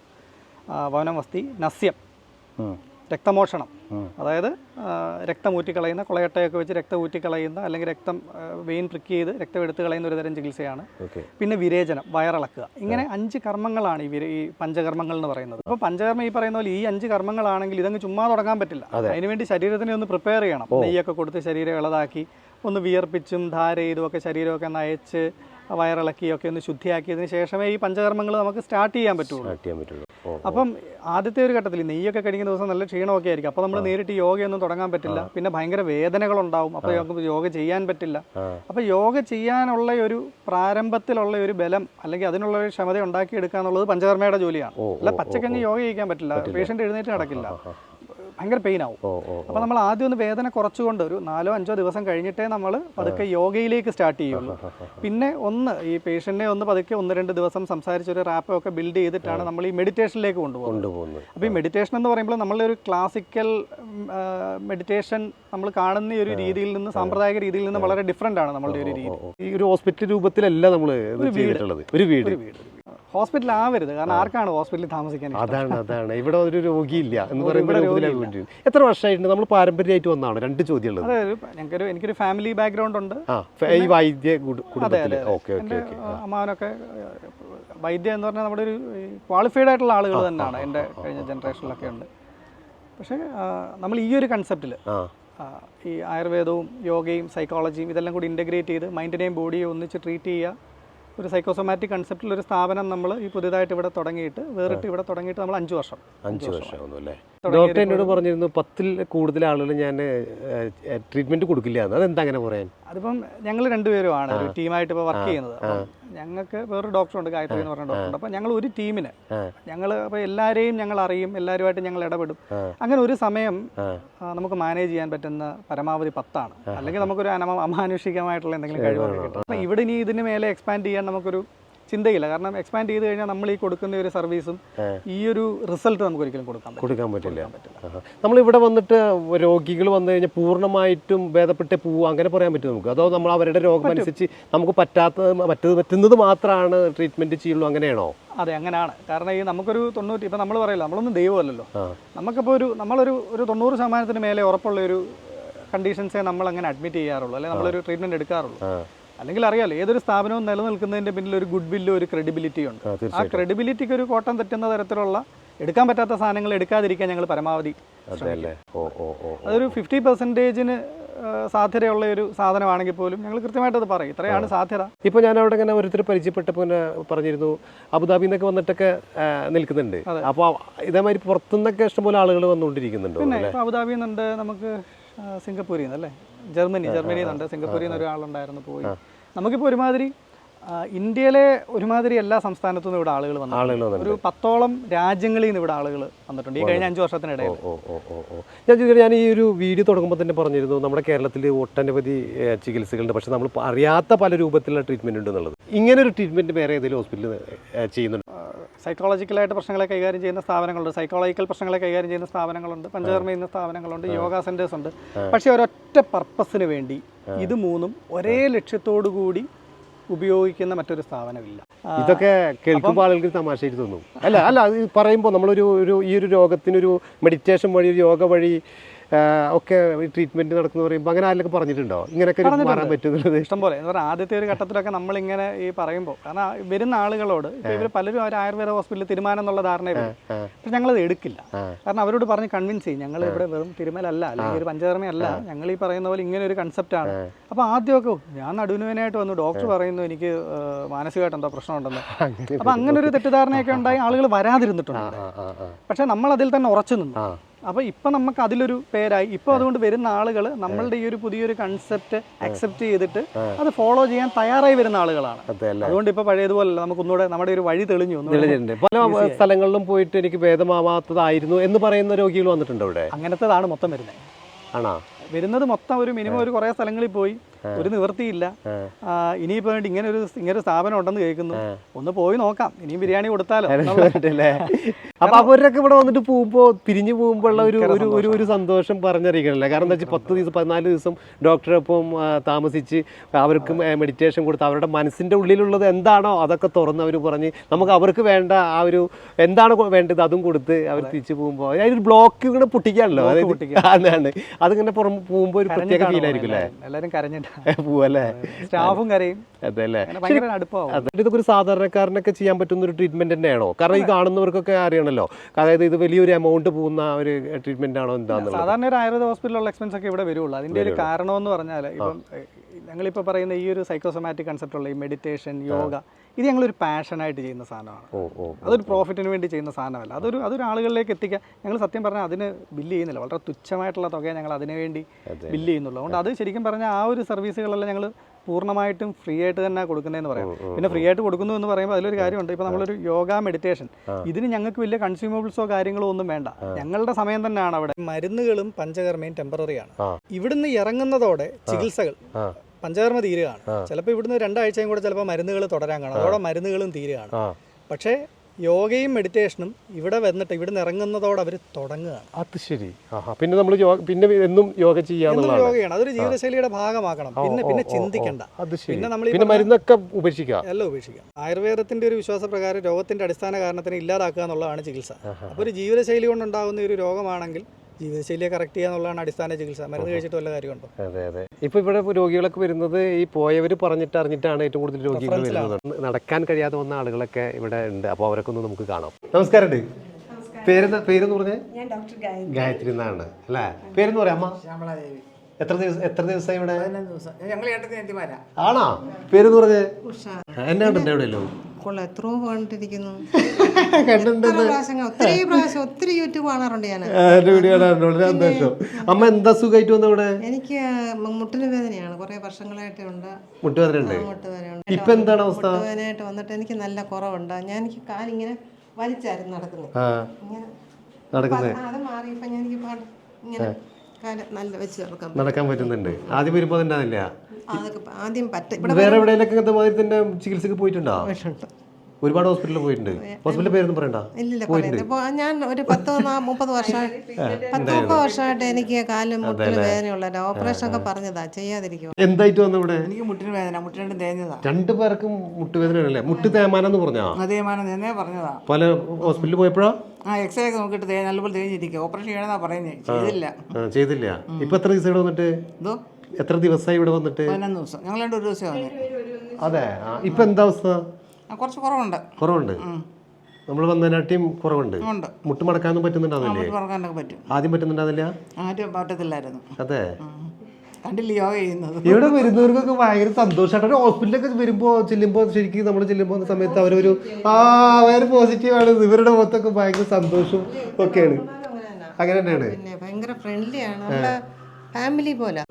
വവനം വസ്തി നസ്യം. രക്തമോഷണം. അതായത് രക്തം ഊറ്റിക്കളയുന്ന കുളയട്ടയൊക്കെ വെച്ച് രക്തം ഊറ്റിക്കളയുന്ന അല്ലെങ്കിൽ രക്തം വെയിൻ പ്രിക്ക് ചെയ്ത് രക്തം എടുത്തു കളയുന്ന ഒരു തരം ചികിത്സയാണ് പിന്നെ വിരേചനം വയറിളക്കുക. ഇങ്ങനെ അഞ്ച് കർമ്മങ്ങളാണ് ഈ ഈ പഞ്ചകർമ്മങ്ങൾ എന്ന് പറയുന്നത്. അപ്പോൾ പഞ്ചകർമ്മം ഈ പറയുന്ന പോലെ ഈ അഞ്ച് കർമ്മങ്ങളാണെങ്കിൽ ഇതങ്ങ് ചുമ്മാ തുടങ്ങാൻ പറ്റില്ല. അതിനുവേണ്ടി ശരീരത്തിനെ ഒന്ന് പ്രിപ്പയർ ചെയ്യണം. നെയ്യൊക്കെ കൊടുത്ത് ശരീരം ഇളതാക്കി ഒന്ന് വിയർപ്പിച്ചും ധാര ചെയ്തും ഒക്കെ ശരീരമൊക്കെ നയച്ച് വയറിളക്കിയൊക്കെ ഒന്ന് ശുദ്ധിയാക്കിയതിന് ശേഷമേ ഈ പഞ്ചകർമ്മങ്ങൾ നമുക്ക് സ്റ്റാർട്ട് ചെയ്യാൻ പറ്റുള്ളൂ. അപ്പം ആദ്യത്തെ ഒരു ഘട്ടത്തിൽ നെയ്യൊക്കെ കഴിക്കുന്ന ദിവസം നല്ല ക്ഷീണമൊക്കെ ആയിരിക്കും. അപ്പോൾ നമ്മൾ നേരിട്ട് യോഗയൊന്നും തുടങ്ങാൻ പറ്റില്ല. പിന്നെ ഭയങ്കര വേദനകളുണ്ടാവും. അപ്പോൾ നമുക്ക് യോഗ ചെയ്യാൻ പറ്റില്ല. അപ്പൊ അപ്പോൾ യോഗ ചെയ്യാനുള്ള ഒരു പ്രാരംഭത്തിലുള്ള ഒരു ബലം അല്ലെങ്കിൽ അതിനുള്ള ഒരു ക്ഷമത ഉണ്ടാക്കിയെടുക്കുക എന്നുള്ളത് പഞ്ചകർമ്മയുടെ ജോലിയാണ്. അല്ല പച്ചക്കങ്ങ് യോഗ ചെയ്യിക്കാൻ പറ്റില്ല. പേഷ്യന്റ് എഴുന്നേറ്റ് നടക്കില്ല. ഭയങ്കര പെയിൻ ആവും. അപ്പോൾ നമ്മൾ ആദ്യം ഒന്ന് വേദന കുറച്ചുകൊണ്ട് ഒരു നാലോ അഞ്ചോ ദിവസം കഴിഞ്ഞിട്ടേ നമ്മൾ പതുക്കെ യോഗയിലേക്ക് സ്റ്റാർട്ട് ചെയ്യുള്ളൂ. പിന്നെ ഒന്ന് ഈ പേഷ്യന്റിനെ ഒന്ന് പതുക്കെ ഒന്ന് രണ്ട് ദിവസം സംസാരിച്ച് ഒരു റാപ്പ് ഒക്കെ ബിൽഡ് ചെയ്തിട്ടാണ് നമ്മൾ ഈ മെഡിറ്റേഷനിലേക്ക് കൊണ്ടുപോകുന്നത്. അപ്പൊ അപ്പോൾ ഈ മെഡിറ്റേഷൻ എന്ന് പറയുമ്പോൾ നമ്മളെ ഒരു ക്ലാസിക്കൽ മെഡിറ്റേഷൻ നമ്മൾ കാണുന്ന ഒരു രീതിയിൽ നിന്ന് സാമ്പ്രദായിക രീതിയിൽ നിന്ന് വളരെ ഡിഫറെന്റ് ആണ് നമ്മളുടെ ഒരു രീതി. ഈ ഒരു ഹോസ്പിറ്റൽ രൂപത്തിലല്ല നമ്മൾ ചെയ്തിട്ടുള്ളത്. ഒരു വീട് ഒരു വീട്. ഹോസ്പിറ്റൽ ആവരുത്. കാരണം ആർക്കാണ് ഹോസ്പിറ്റലിൽ താമസിക്കാൻ അതാണ് അതാണ്. ഇവിടെ ഒരു രോഗിയില്ല എന്ന് പറയുമ്പോൾ എത്ര വർഷമായിട്ട് നമ്മൾ പാരമ്പര്യമായിട്ട് വന്നാണ് രണ്ട് ഒരു ഞങ്ങൾക്കൊരു എനിക്കൊരു ഫാമിലി ബാക്ക്ഗ്രൗണ്ട് ഉണ്ട്. ഈ വൈദ്യ കുടുംബത്തിൽ. ഓക്കെ അമ്മാവനൊക്കെ വൈദ്യ എന്ന് പറഞ്ഞാൽ നമ്മുടെ ഒരു ക്വാളിഫൈഡ് ആയിട്ടുള്ള ആളുകൾ തന്നെയാണ്. എന്റെ കഴിഞ്ഞ ജനറേഷനിലൊക്കെ ഉണ്ട്. പക്ഷേ നമ്മൾ ഈ ഒരു കൺസെപ്റ്റിൽ ഈ ആയുർവേദവും യോഗയും സൈക്കോളജിയും ഇതെല്ലാം കൂടി ഇന്റഗ്രേറ്റ് ചെയ്ത് മൈൻഡിനെയും ബോഡിയെയും ഒന്നിച്ച് ട്രീറ്റ് ചെയ്യുക. ഒരു സൈക്കോസൊമാറ്റിക് കൺസെപ്റ്റിൽ ഒരു സ്ഥാപനം നമ്മൾ ഈ പുതിയതായിട്ട് ഇവിടെ തുടങ്ങിയിട്ട് വേറിട്ട് ഇവിടെ തുടങ്ങിയിട്ട് നമ്മൾ അഞ്ച് വർഷം. അഞ്ച് വർഷമാകുന്നു അല്ലേ? ഡോക്ടർ എന്നോട് പറഞ്ഞിരുന്നു പത്തിൽ കൂടുതൽ ആളുകൾ ഞാൻ ട്രീറ്റ്മെന്റ് കൊടുക്കില്ല എന്ന്. അതെന്താ അങ്ങനെ പറയാൻ? അതിപ്പം ഞങ്ങൾ രണ്ടുപേരുമാണ് ഒരു ടീമായിട്ട് ഇപ്പോൾ വർക്ക് ചെയ്യുന്നത്. ഞങ്ങൾക്ക് വേറൊരു ഡോക്ടറുണ്ട് ഗായത്രി എന്ന് പറഞ്ഞ ഡോക്ടറുണ്ട്. അപ്പോൾ ഞങ്ങൾ ഒരു ടീമിന് ഞങ്ങൾ അപ്പോൾ എല്ലാവരെയും ഞങ്ങൾ അറിയും എല്ലാവരുമായിട്ട് ഞങ്ങൾ ഇടപെടും. അങ്ങനെ ഒരു സമയം നമുക്ക് മാനേജ് ചെയ്യാൻ പറ്റുന്ന പരമാവധി പത്താണ്. അല്ലെങ്കിൽ നമുക്കൊരു അമാനുഷികമായിട്ടുള്ള എന്തെങ്കിലും കഴിവാണ് കിട്ടും. അപ്പം ഇവിടെ ഇനി ഇതിന് മേലെ എക്സ്പാൻഡ് ചെയ്യാൻ നമുക്കൊരു ചിന്തയില്ല. കാരണം എക്സ്പാൻഡ് ചെയ്ത് കഴിഞ്ഞാൽ നമ്മൾ ഈ കൊടുക്കുന്ന ഒരു സർവീസും ഈ ഒരു റിസൾട്ട് നമുക്ക് ഒരിക്കലും കൊടുക്കാൻ കൊടുക്കാൻ പറ്റില്ല. നമ്മൾ ഇവിടെ വന്നിട്ട് രോഗികൾ വന്നു കഴിഞ്ഞാൽ പൂർണമായിട്ടും ഭേദപ്പെട്ട് പോവുക അങ്ങനെ പറയാൻ പറ്റും നമുക്ക്? അതോ നമ്മൾ അവരുടെ രോഗം അനുസരിച്ച് നമുക്ക് പറ്റാത്ത മറ്റത് പറ്റുന്നത് മാത്രമാണ് ട്രീറ്റ്മെന്റ് ചെയ്യുള്ളൂ അങ്ങനെയാണോ? അതെ അങ്ങനെയാണ്. കാരണം ഈ നമുക്കൊരു തൊണ്ണൂറ്റി ഇപ്പം നമ്മൾ പറയില്ല നമ്മളൊന്നും ദൈവമല്ലല്ലോ. നമുക്കിപ്പോൾ ഒരു നമ്മളൊരു ഒരു തൊണ്ണൂറ് ശതമാനത്തിന് മേലെ ഉറപ്പുള്ള ഒരു കണ്ടീഷൻസേ നമ്മൾ അങ്ങനെ അഡ്മിറ്റ് ചെയ്യാറുള്ളൂ. അല്ലെങ്കിൽ നമ്മളൊരു ട്രീറ്റ്മെന്റ് എടുക്കാറുള്ളൂ. അല്ലെങ്കിൽ അറിയാലോ ഏതൊരു സ്ഥാപനവും നിലനിൽക്കുന്നതിന്റെ പിന്നിൽ ഒരു ഗുഡ് വില്ലും ഒരു ക്രെഡിബിലിറ്റി ഉണ്ട്. ആ, ക്രെഡിബിലിറ്റിക്ക് ഒരു കോട്ടം തെറ്റുന്ന തരത്തിലുള്ള എടുക്കാൻ പറ്റാത്ത സാധനങ്ങൾ എടുക്കാതിരിക്കാൻ ഞങ്ങൾ പരമാവധി അതൊരു ഫിഫ്റ്റി പെർസെന്റേജിന് സാധ്യതയുള്ള ഒരു സാധനമാണെങ്കിൽ പോലും ഞങ്ങൾ കൃത്യമായിട്ട് അത് പറയും. ഇത്രയാണ് സാധ്യത. ഇപ്പോൾ ഞാൻ അവിടെ ഇങ്ങനെ ഓരോരുത്തർ പരിചയപ്പെട്ടപ്പോൾ ഇങ്ങനെ പറഞ്ഞിരുന്നു അബുദാബി നിന്നൊക്കെ വന്നിട്ടൊക്കെ നിൽക്കുന്നുണ്ട്. അപ്പോൾ ഇതേമാതിരി പുറത്തുനിന്നൊക്കെ ഇഷ്ടംപോലെ ആളുകൾ വന്നുകൊണ്ടിരിക്കുന്നുണ്ട് പിന്നെ അല്ലേ? എന്നുണ്ട് നമുക്ക് സിംഗപ്പൂരിൽ നിന്ന് അല്ലേ ജർമ്മനി ജർമ്മനിയിൽ നിന്നുണ്ട് സിംഗപ്പൂരിൽ നിന്ന് ഒരാളുണ്ടായിരുന്നു പോയി. നമുക്കിപ്പോൾ ഒരുമാതിരി ഇന്ത്യയിലെ ഒരുമാതിരി എല്ലാ സംസ്ഥാനത്തു നിന്നും ഇവിടെ ആളുകൾ വന്നു ഒരു പത്തോളം രാജ്യങ്ങളിൽ നിന്ന് ഇവിടെ ആളുകൾ വന്നിട്ടുണ്ട്. ഈ കഴിഞ്ഞ അഞ്ച് വർഷത്തിനിടയിൽ. ഞാൻ ചോദിക്കട്ടെ ഞാൻ ഈ ഒരു വീഡിയോ തുടങ്ങുമ്പോൾ തന്നെ പറഞ്ഞിരുന്നു നമ്മുടെ കേരളത്തിൽ ഒട്ടനവധി ചികിത്സകളുണ്ട്. പക്ഷെ നമ്മൾ അറിയാത്ത പല രൂപത്തിലുള്ള ട്രീറ്റ്മെന്റ് ഉണ്ട് എന്നുള്ളത്. ഇങ്ങനെ ഒരു ട്രീറ്റ്മെന്റ് വേറെ ഏതെങ്കിലും ഹോസ്പിറ്റലിൽ ചെയ്യുന്നുണ്ട്? സൈക്കോളജിക്കലായിട്ട് പ്രശ്നങ്ങളെ കൈകാര്യം ചെയ്യുന്ന സ്ഥാപനങ്ങളുണ്ട്. സൈക്കോളജിക്കൽ പ്രശ്നങ്ങളെ കൈകാര്യം ചെയ്യുന്ന സ്ഥാപനങ്ങളുണ്ട്. പഞ്ചകർമ്മ ചെയ്യുന്ന സ്ഥാപനങ്ങളുണ്ട്. യോഗ സെന്റേഴ്സ് ഉണ്ട്. പക്ഷേ ഒരൊറ്റ പർപ്പസിന് വേണ്ടി ഇത് മൂന്നും ഒരേ ലക്ഷ്യത്തോടു കൂടി ഉപയോഗിക്കുന്ന മറ്റൊരു സ്ഥാപനമില്ല. ഇതൊക്കെ കേൾക്കുമ്പോൾ ആളുകൾക്ക് തമാശയായിട്ട് തോന്നും. അല്ല അല്ല പറയുമ്പോൾ നമ്മളൊരു ഒരു ഈ ഒരു രോഗത്തിനൊരു മെഡിറ്റേഷൻ വഴി ഒരു യോഗ വഴി ഒക്കെ ട്രീറ്റ്മെന്റ് നടക്കുന്നു പറയുമ്പോൾ അങ്ങനെ ആരെങ്കിലും പറഞ്ഞിട്ടുണ്ടോ? ഇങ്ങനെയൊക്കെ മാറാൻ പറ്റുന്നത്? ഇഷ്ടം പോലെ. എന്ന് പറഞ്ഞാൽ ആദ്യത്തെ ഒരു ഘട്ടത്തിലൊക്കെ നമ്മൾ ഇങ്ങനെ ഈ പറയുമ്പോൾ കാരണം വരുന്ന ആളുകളോട് ഇവർ പലരും അവർ ആയുർവേദ ഹോസ്പിറ്റലിൽ തീരുമാനം എന്നുള്ള ധാരണ പക്ഷെ ഞങ്ങളത് എടുക്കില്ല. കാരണം അവരോട് പറഞ്ഞ് കൺവിൻസ് ചെയ്യും ഞങ്ങൾ ഇവിടെ വെറും തിരുമലല്ല അല്ലെങ്കിൽ ഒരു പഞ്ചകർമ്മയല്ല ഞങ്ങൾ ഈ പറയുന്ന പോലെ ഇങ്ങനെ ഒരു കൺസെപ്റ്റാണ് അപ്പോൾ ആദ്യമൊക്കെ "ഓ, ഞാൻ നടുവിനുവേനായിട്ട് വന്നു. ഡോക്ടർ പറയുന്നു എനിക്ക് മാനസികമായിട്ട് എന്തോ പ്രശ്നമുണ്ടെന്ന്. അപ്പോൾ അങ്ങനെ ഒരു തെറ്റിദ്ധാരണയൊക്കെ ഉണ്ടായി ആളുകൾ വരാതിരുന്നിട്ടുണ്ട്. പക്ഷെ നമ്മൾ അതിൽ തന്നെ ഉറച്ചു നിന്നു. അപ്പോൾ ഇപ്പം നമുക്ക് അതിലൊരു പേരായി. ഇപ്പോൾ അതുകൊണ്ട് വരുന്ന ആളുകൾ നമ്മളുടെ ഈ ഒരു പുതിയൊരു കൺസെപ്റ്റ് അക്സെപ്റ്റ് ചെയ്തിട്ട് അത് ഫോളോ ചെയ്യാൻ തയ്യാറായി വരുന്ന ആളുകളാണ്. അതുകൊണ്ട് ഇപ്പോൾ പഴയതുപോലല്ല നമുക്ക് ഒന്നുകൂടെ നമ്മുടെ ഒരു വഴി തെളിഞ്ഞു. തെളിഞ്ഞിട്ടുണ്ട്. പല സ്ഥലങ്ങളിലും പോയിട്ട് എനിക്ക് ഭേദമാവാത്തതായിരുന്നു എന്ന് പറയുന്ന രോഗികൾ വന്നിട്ടുണ്ട് അവിടെ അങ്ങനത്തേതാണ് മൊത്തം വരുന്നത്. ആണോ? വരുന്നത് മൊത്തം ഒരു മിനിമം ഒരു കുറേ സ്ഥലങ്ങളിൽ പോയി. ഒരു നിവൃത്തിയില്ല. ഇനിയിപ്പോ ഇങ്ങനെ ഒരു ഇങ്ങനെ ഒരു സ്ഥാപനം ഉണ്ടെന്ന് കേൾക്കുന്നു. ഒന്ന് പോയി നോക്കാം. ഇനിയും ബിരിയാണി കൊടുത്താലോ? അപ്പൊ അവരൊക്കെ ഇവിടെ വന്നിട്ട് പോകുമ്പോ പിരിഞ്ഞു പോകുമ്പോഴുള്ള ഒരു ഒരു ഒരു സന്തോഷം. പറഞ്ഞറിയിക്കണല്ലേ? കാരണം എന്താ വെച്ചാൽ പത്ത് ദിവസം പതിനാല് ദിവസം ഡോക്ടറൊപ്പം താമസിച്ച് അവർക്ക് മെഡിറ്റേഷൻ കൊടുത്ത് അവരുടെ മനസ്സിന്റെ ഉള്ളിലുള്ളത് എന്താണോ അതൊക്കെ തുറന്ന് അവർ പറഞ്ഞ് നമുക്ക് അവർക്ക് വേണ്ട ആ ഒരു എന്താണ് വേണ്ടത് അതും കൊടുത്ത് അവർ തിരിച്ചു പോകുമ്പോൾ അതിനൊരു ബ്ലോക്ക് ഇങ്ങനെ പൊട്ടിക്കാണല്ലോ. അതാണ്. അതിങ്ങനെ പുറം പോകുമ്പോൾ ഒരു പ്രത്യേക ഫീൽ ആയിരിക്കും അല്ലേ? എല്ലാവരും കരഞ്ഞിട്ട്. പോവല്ലേ? സ്റ്റാഫും കരയും. ഇതൊക്കെ ഒരു സാധാരണക്കാരനൊക്കെ ചെയ്യാൻ പറ്റുന്ന ഒരു ട്രീറ്റ്മെന്റ് തന്നെയാണോ? കാരണം ഈ കാണുന്നവർക്കൊക്കെ അറിയണല്ലോ. അതായത് ഇത് വലിയൊരു എമൗണ്ട് പോകുന്ന ഒരു ട്രീറ്റ്മെന്റ് ആണോ എന്താന്നുള്ളത്? സാധാരണ ഒരു ആയുർവേദ ഹോസ്പിറ്റലിലുള്ള എക്സ്പെൻസ് ഒക്കെ ഇവിടെ വരുള്ളൂ. അതിന്റെ ഒരു കാരണം എന്ന് പറഞ്ഞാൽ ഇപ്പം ഞങ്ങളിപ്പോൾ പറയുന്ന ഈ ഒരു സൈക്കോസൊമാറ്റിക് കൺസെപ്റ്റ് ഉള്ള ഈ മെഡിറ്റേഷൻ യോഗ ഇത് ഞങ്ങളൊരു പാഷനായിട്ട് ചെയ്യുന്ന സാധനമാണ്. അതൊരു പ്രോഫിറ്റിന് വേണ്ടി ചെയ്യുന്ന സാധനമല്ല. അതൊരു അതൊരു ആളുകളിലേക്ക് എത്തിക്കാൻ ഞങ്ങൾ സത്യം പറഞ്ഞാൽ അതിന് ബില്ല് ചെയ്യുന്നില്ല. വളരെ തുച്ഛമായിട്ടുള്ള തുക ഞങ്ങൾ അതിനു വേണ്ടി ബില്ല് ചെയ്യുന്നുള്ളൂ. അതുകൊണ്ട് അത് ശരിക്കും പറഞ്ഞാൽ ആ ഒരു സർവീസുകളെല്ലാം ഞങ്ങൾ പൂർണമായിട്ടും ഫ്രീ ആയിട്ട് തന്നെ കൊടുക്കുന്നതെന്ന് പറയാം. പിന്നെ ഫ്രീ ആയിട്ട് കൊടുക്കുന്നു എന്ന് പറയുമ്പോൾ അതിലൊരു കാര്യമുണ്ട്. ഇപ്പോൾ നമ്മളൊരു യോഗ മെഡിറ്റേഷൻ ഇതിന് ഞങ്ങൾക്ക് വലിയ കൺസ്യൂമബിൾസോ കാര്യങ്ങളോ ഒന്നും വേണ്ട. ഞങ്ങളുടെ സമയം തന്നെയാണ് അവിടെ. മരുന്നുകളും പഞ്ചകർമ്മയും ടെമ്പററിയാണ്. ഇവിടുന്ന് ഇറങ്ങുന്നതോടെ ചികിത്സകൾ പഞ്ചകർമ്മ തീരുകയാണ്. ചിലപ്പോൾ ഇവിടുന്ന് രണ്ടാഴ്ചയും കൂടെ ചിലപ്പോൾ മരുന്നുകൾ തുടരാൻ കാണും. അതോടെ മരുന്നുകളും തീരുകയാണ്. പക്ഷേ യോഗയും മെഡിറ്റേഷനും ഇവിടെ വന്നിട്ട് ഇവിടെ നിന്ന് ഇറങ്ങുന്നതോടെ അവർ തുടങ്ങുകയാണ്. അത് ശരി. പിന്നെ നമ്മൾ പിന്നെ എന്നും യോഗ ചെയ്യാന്നുള്ളതാണ്. യോഗയാണ്. അതൊരു ജീവിതശൈലിയുടെ ഭാഗമാക്കണം. പിന്നെ പിന്നെ ചിന്തിക്കണ്ട. പിന്നെ നമ്മൾ പിന്നെ മരുന്നൊക്കെ ഉപേക്ഷിക്കാം? എല്ലാം ഉപേക്ഷിക്കാം. ആയുർവേദത്തിന്റെ ഒരു വിശ്വാസപ്രകാരം രോഗത്തിന്റെ അടിസ്ഥാന കാരണത്തിന് ഇല്ലാതാക്കുക എന്നുള്ളതാണ് ചികിത്സ. അപ്പോൾ ഒരു ജീവിതശൈലി കൊണ്ടുണ്ടാകുന്ന ഒരു രോഗമാണെങ്കിൽ ജീവിതശൈലിയെ കറക്റ്റ് ചെയ്യുക എന്നുള്ളതാണ് അടിസ്ഥാന ചികിത്സ. മരുന്ന് കഴിച്ചിട്ട് വല്ല കാര്യമുണ്ടോ? അതെ അതെ. ഇപ്പൊ ഇവിടെ രോഗികളൊക്കെ വരുന്നത് ഈ പോയവർ പറഞ്ഞിട്ട് അറിഞ്ഞിട്ടാണ് ഏറ്റവും കൂടുതൽ രോഗികൾ വരുന്നത്. നടക്കാൻ കഴിയാതെ വന്ന ആളുകളൊക്കെ ഇവിടെ ഉണ്ട്. അപ്പോൾ അവരൊക്കെ ഒന്ന് നമുക്ക് കാണാം. നമസ്കാരം പേരെന്താ പേരെന്ന് പറഞ്ഞേ? ഞാൻ ഡോക്ടർ ഗായത്രി. എന്നാണ്. അല്ലേ? പേരെന്ന് പറയാം അമ്മ? എത്ര ദിവസം എത്ര ദിവസമായി ഇവിടെ? ആണോ? പേരെന്ന് പറഞ്ഞേ? എന്നാ കണ്ടിട്ടുണ്ട് എവിടെയല്ലോ കൊള്ളാം. എത്രയോ കണ്ടിരിക്കുന്നു. ഒത്തിരി പ്രാവശ്യം ഒത്തിരി യൂട്യൂബ് കാണാറുണ്ട് ഞാൻ. അമ്മ എന്താ സുഖമായിട്ട് വന്ന ഇവിടെ എനിക്ക് മുട്ടിന് വേദനയാണ് കുറേ വർഷങ്ങളായിട്ട് ഉണ്ട്. മുട്ടുവേദന ഇപ്പൊ എന്താണ് അവസ്ഥ? മുട്ടുവേദനയായിട്ട് വന്നിട്ട് എനിക്ക് നല്ല കുറവുണ്ട്. ഞാൻ എനിക്ക് കാലിങ്ങനെ വലിച്ചായിരുന്നു നടക്കുന്നത്. ഇങ്ങനെ നടക്കുന്നത്. അത് മാറി ഇപ്പൊ ഞാൻ എനിക്ക് ഇങ്ങനെ കാൽ നല്ല വെച്ച് കിടക്കാം നടക്കാൻ പറ്റുന്നുണ്ട്. ആദ്യം വരുമ്പോ തന്നെ അതൊക്കെ ആദ്യം പറ്റ ഇവിടെ വേറെ എവിടെയെങ്കിലും ഇങ്ങനത്തെ മാതിരി തന്നെ ചികിത്സക്ക് പോയിട്ടുണ്ടോ. ഒരുപാട് ഹോസ്പിറ്റലിൽ പോയിട്ടുണ്ട്. ഹോസ്പിറ്റലിൽ പേരൊന്നും പറയണ്ട. ഇല്ലില്ല പറയുന്നത് ഇപ്പോൾ ഞാൻ ഒരു പത്ത് മുപ്പത് വർഷമായിട്ട് പത്ത് മുപ്പത് വർഷമായിട്ട് എനിക്ക് കാലും മുട്ടിന് വേദനയുള്ള ഓപ്പറേഷൻ ഒക്കെ പറഞ്ഞതാ. ചെയ്യാതിരിക്കും എന്തായിട്ട് വന്നു ഇവിടെ? എനിക്ക് മുട്ടിന് വേദന. മുട്ടിന് തേഞ്ഞതാ. രണ്ടു പേർക്കും മുട്ടുവേദനയാണല്ലേ? മുട്ട് തേമാനം എന്ന് പറഞ്ഞാ? തേമാനം തന്നെ പറഞ്ഞതാ. പല ഹോസ്പിറ്റലിൽ പോയപ്പോഴാ? ആ എക്സ്റേ ഒക്കെ നോക്കിയിട്ട് തേ നല്ലപോലെ തേഞ്ഞിരിക്കുക ഓപ്പറേഷൻ ചെയ്യണമെന്നാ പറയുന്നത് ചെയ്തില്ല. ചെയ്തില്ല. ഇപ്പൊ എത്ര ദിവസം വന്നിട്ട്? എന്തോ? എത്ര ദിവസമായി ഇവിടെ വന്നിട്ട്? പതിനൊന്ന് ദിവസം. ഞങ്ങൾ രണ്ട് ഒരു ദിവസം വന്നു അതെ. ആ, ഇപ്പൊ എന്താ അവസ്ഥ? ആ കുറച്ച് കുറവുണ്ട്. കുറവുണ്ട്. നമ്മൾ വന്നതിനാട്ടിയും കുറവുണ്ട്. ഉണ്ട്. മുട്ട് മടക്കാനൊന്നും പറ്റുന്നുണ്ടാവില്ലേ? പറക്കാനൊക്കെ പറ്റും. ആദ്യം പറ്റുന്നുണ്ടാവില്ല? ആരും പറ്റത്തില്ലായിരുന്നു. അതെ. ഉം. കണ്ടില്ല യോഗ ചെയ്യുന്നത്? ഇവിടെ വരുന്നവർക്കൊക്കെ ഭയങ്കര സന്തോഷമായിട്ട് ഒരു ഹോസ്പിറ്റലൊക്കെ വരുമ്പോ ചെല്ലുമ്പോ ശരിക്കും നമ്മൾ ചെല്ലുമ്പോൾ സമയത്ത് അവരൊരു ആ ഭയങ്കര പോസിറ്റീവ് ആണ്. ഇവരുടെ മുഖത്തൊക്കെ ഭയങ്കര സന്തോഷവും ഒക്കെയാണ്. അങ്ങനെ തന്നെയാണ്. പിന്നെ ഭയങ്കര ഫ്രണ്ട്ലിയാണ് ആണ്. ഫാമിലി പോലെ.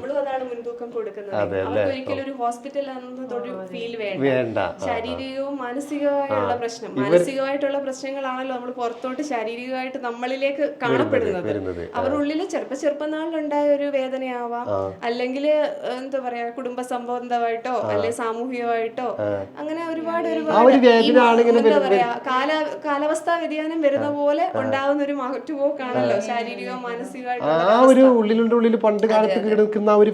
മുൻതൂക്കം കൊടുക്കുന്നത്. അവർക്ക് ഒരിക്കലും ഒരു ഹോസ്പിറ്റൽ എന്നതൊരു ഫീൽ വേണ്ട. ശാരീരികവും മാനസികവുമായുള്ള പ്രശ്നം. മാനസികമായിട്ടുള്ള പ്രശ്നങ്ങളാണല്ലോ നമ്മൾ പുറത്തോട്ട് ശാരീരികമായിട്ട് നമ്മളിലേക്ക് കാണപ്പെടുന്നത്. അവരുടെ ഉള്ളിൽ ചെറുപ്പ ചെറുപ്പനാളിലുണ്ടായ ഒരു വേദനയാവാം. അല്ലെങ്കിൽ എന്താ പറയാ കുടുംബ സംബന്ധമായിട്ടോ അല്ലെ സാമൂഹികമായിട്ടോ അങ്ങനെ ഒരുപാട് ഒരുപാട് വേദന എന്താ പറയാ കാല കാലാവസ്ഥാ വ്യതിയാനം വരുന്ന പോലെ ഉണ്ടാവുന്ന ഒരു മാറ്റുപോക്കാണല്ലോ ശാരീരികവും മാനസികമായിട്ടും ആ ഒരു ഉള്ളിലുണ്ട് ഉള്ളിൽ പണ്ട് കാലത്ത് കിടക്കുന്ന ആ ഒരു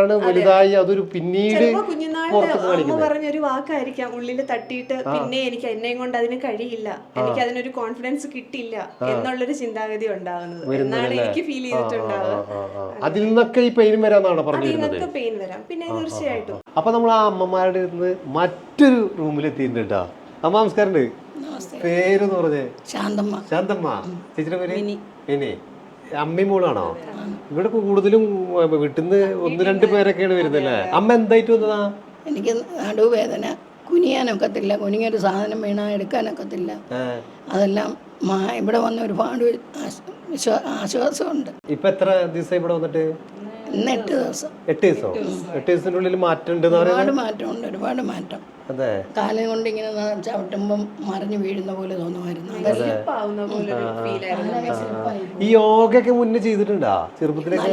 വേദനയാണ് വലുതായി അതൊരു പിന്നീട് പറഞ്ഞൊരു വാക്കായിരിക്കാം. ഉള്ളിൽ തട്ടിയിട്ട് പിന്നെ എനിക്ക് എന്നെയും കൊണ്ട് അതിന് കഴിയില്ല. എനിക്ക് അതിനൊരു കോൺഫിഡൻസ് കിട്ടില്ല എന്നുള്ളൊരു ചിന്താഗതി ഉണ്ടാകുന്നത്. എന്നാണ് എനിക്ക് ഫീൽ ചെയ്തിട്ടുണ്ടാവുക. അതിൽ നിന്നൊക്കെ ഈ പെയിൻ വരാന്നാണ് പറഞ്ഞു അതിൽ പെയിൻ വരാം. പിന്നെ തീർച്ചയായിട്ടും. അപ്പൊ നമ്മൾ ആ അമ്മമാരുടെ നിന്ന് മറ്റൊരു റൂമിൽ എത്തിയിട്ടുണ്ട് കേട്ടോ അമ്മ നമസ്കാരം. പേര് പറഞ്ഞേ? ശാന്തമ്മ. ശാന്തമ്മ. ചേച്ചിയുടെ പേര്? ഇനി അമ്മയും മോളാണോ ഇവിടെ കൂടുതലും വീട്ടിൽ നിന്ന് ഒന്ന് രണ്ട് പേരൊക്കെയാണ് വരുന്നല്ലേ? അമ്മ എന്തായിട്ട് വന്നതാ? എനിക്ക് നടുവേദന. കുനിയാനൊക്കത്തില്ല. കുനിയൊരു സാധനം വീണാ എടുക്കാനൊക്കത്തില്ല. അതെല്ലാം മാ- ഇവിടെ വന്ന ഒരുപാട് ആശ്വാസമുണ്ട്. ഇപ്പൊ എത്ര ദിവസം ഇവിടെ വന്നിട്ട്? ഇന്ന് എട്ട് ദിവസം. എട്ട് ദിവസം? എട്ട് ദിവസത്തിന്റെ ഉള്ളിൽ മാറ്റം ഉണ്ടെന്ന് പറയുന്നത്? ഒരുപാട് മാറ്റമുണ്ട് ഒരുപാട് മാറ്റം. അതെ. കാലം കൊണ്ട് ഇങ്ങനെ ചവിട്ടുമ്പം മറിഞ്ഞു വീഴുന്ന പോലെ തോന്നുമായിരുന്നു. അതെല്ലാം ആവുന്ന പോലെ ഒരു ഫീൽ ആയിരുന്നു ഈ യോഗയൊക്കെ മുന്നേ ചെയ്തിട്ടുണ്ടാ? ചെറുപ്പത്തിലൊക്കെ?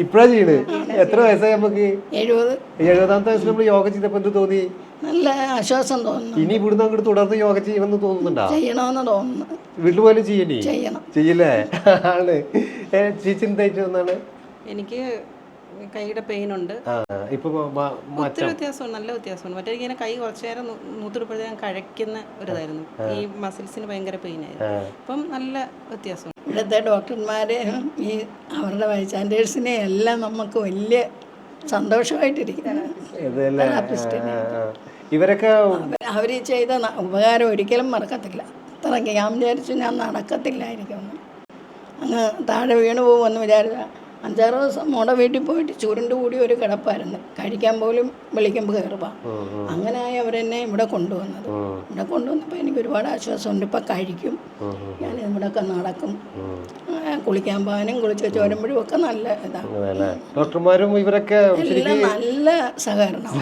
ഇപ്പഴാ ചെയ്യണ് എത്ര വയസ്സായി നമുക്ക് എഴുപത്. എഴുപതാമത്തെ വയസ്സിൽ നമ്മൾ യോഗ ചെയ്തപ്പോ എന്ത് തോന്നി? നല്ല ആശ്വാസം തോന്നുന്നു. ഇനി ഇവിടുന്ന് അങ്ങോട്ട് തുടർന്ന് യോഗ ചെയ്യണമെന്ന് തോന്നുന്നുണ്ടോ? ചെയ്യണമെന്ന് തോന്നുന്നു. വീട്ടിൽ പോലും ചെയ്യണേ? ചെയ്യണം. ചെയ്യല്ലേ? ആണ്. എന്തായിട്ട് വന്നാണ് എനിക്ക് കൈയുടെ പെയിൻ ഉണ്ട്. ഒത്തിരി വ്യത്യാസമുണ്ട് നല്ല വ്യത്യാസമുണ്ട്. മറ്റേ ഇങ്ങനെ കൈ കുറച്ചു നേരം നൂ- ഞാൻ കഴിക്കുന്ന ഒരിതായിരുന്നു. ഈ മസിൽസിന് ഭയങ്കര പെയിൻ ആയിരുന്നു. അപ്പം നല്ല വ്യത്യാസം ഇവിടുത്തെ ഡോക്ടർമാരെ ഈ അവരുടെ വൈസാൻഡേഴ്സിനെ എല്ലാം നമുക്ക് വലിയ സന്തോഷമായിട്ടിരിക്കുന്നു. ഇവരൊക്കെ അവർ ചെയ്ത ഉപകാരം ഒരിക്കലും മറക്കത്തില്ല. അത്രയ്ക്ക് ഞാൻ വിചാരിച്ചു ഞാൻ നടക്കത്തില്ലായിരിക്കും. അങ്ങ് താഴെ വീണു പോകുമെന്ന് വിചാരിച്ച അഞ്ചാറ് ദിവസം മോടെ വീട്ടിൽ പോയിട്ട് ചുരുണ്ട് കൂടി ഒരു കിടപ്പായിരുന്നു. കഴിക്കാൻ പോലും വിളിക്കുമ്പോൾ കയറുവാ. അങ്ങനെയായി അവരെന്നെ ഇവിടെ കൊണ്ടുവന്നത്. ഇവിടെ കൊണ്ടുവന്നപ്പോൾ എനിക്ക് ഒരുപാട് ആശ്വാസമുണ്ട്. ഇപ്പം കഴിക്കും. ഞാൻ ഇവിടെയൊക്കെ നടക്കും. കുളിക്കാൻ പോകാനും കുളിച്ച് വരുമ്പോഴും ഒക്കെ നല്ല ഇതാണ് ഡോക്ടർമാരും ഇവരൊക്കെ നല്ല സഹകരണം.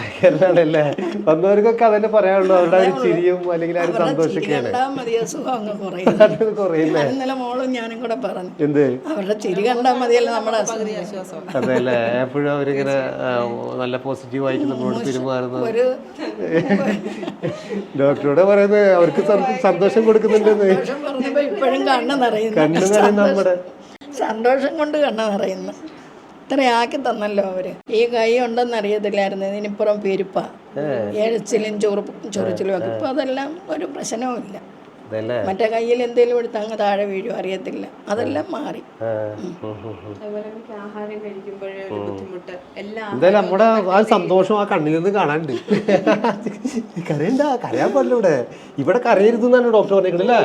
വന്നവർക്കൊക്കെ അതന്നെ പറയാനുള്ളൂ അവരുടെ ചിരിയും അല്ലെങ്കിൽ ഇന്നലെ മോളും ഞാനും കൂടെ പറഞ്ഞു. എന്ത്? അവരുടെ ചിരി കണ്ടാൽ മതിയല്ലോ നമ്മുടെ അസുഖം. അതെ അല്ലേ എപ്പോഴും അവരിങ്ങനെ നല്ല പോസിറ്റീവ് ആയിട്ട് നമ്മളോട് പെരുമാറുന്നത് ഒരു ഡോക്ടറോട് പറയുന്നത് അവർക്ക് സന്തോഷം കൊടുക്കുന്നുണ്ടെന്ന്. ഇപ്പോഴും കണ്ണ് നിറയുന്നു. സന്തോഷം. കൊണ്ട് കണ്ണ് നിറയുന്നു. ഇത്രയാക്കി തന്നല്ലോ അവർ. ഈ കൈ ഉണ്ടെന്ന് അറിയത്തില്ലായിരുന്നു. ഇതിനിപ്പുറം പെരുപ്പ എഴച്ചിലും ചൊറു ചൊറിച്ചിലും ഒക്കെ. ഇപ്പൊ അതെല്ലാം ഒരു പ്രശ്നവും ഇല്ല മറ്റേ കയ്യിൽ എന്തെങ്കിലും എടുത്ത് അങ്ങ് താഴെ വീഴും അറിയത്തില്ല. അതെല്ലാം മാറി. എന്തായാലും നമ്മുടെ ആ സന്തോഷം ആ കണ്ണിൽ നിന്ന് കാണാനുണ്ട്. കരയണ്ട? കരയാൻ പാടില്ല ഇവിടെ. ഇവിടെ കരയരുത് എന്നാണ് ഡോക്ടർ പറഞ്ഞിരിക്കണല്ലേ